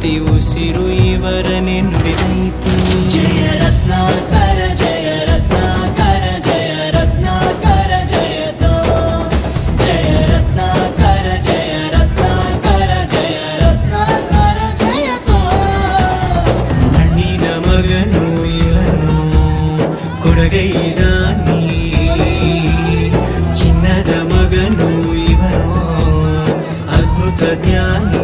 ప్రతి ఉసిరు ఇవరని నుడివైతే జయ రత్నాకర జయ రత్నాకర జయ రత్నాకర జయతో. జయ రత్నాకర జయ రత్నాకర జయ రత్నాకర జయతో. నన్నిన మగను ఇలను కొడగైద నీ చిన్నద మగను ఇవను అద్భుత జ్ఞాని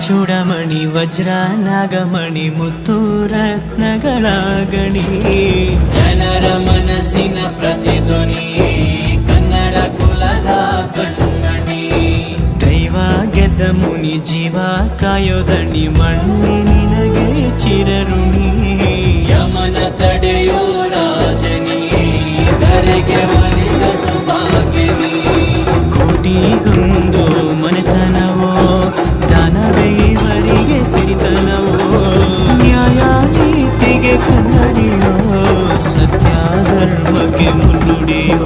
ಚೂಡಮಣಿ ವಜ್ರ ನಾಗಮಣಿ ಮುತ್ತು ರತ್ನಗಳ ಗಣಿ ಜನರ ಮನಸ್ಸಿನ ಪ್ರತಿಧ್ವನಿ ಕನ್ನಡ ಕುಲದ ಕಣ್ಣಿ ದೈವ ಗೆದ್ದ ಮುನಿ ಜೀವ ಕಾಯೋದಣಿ ಮಣ್ಣಿ ನಿನಗೆ. స్టూడియో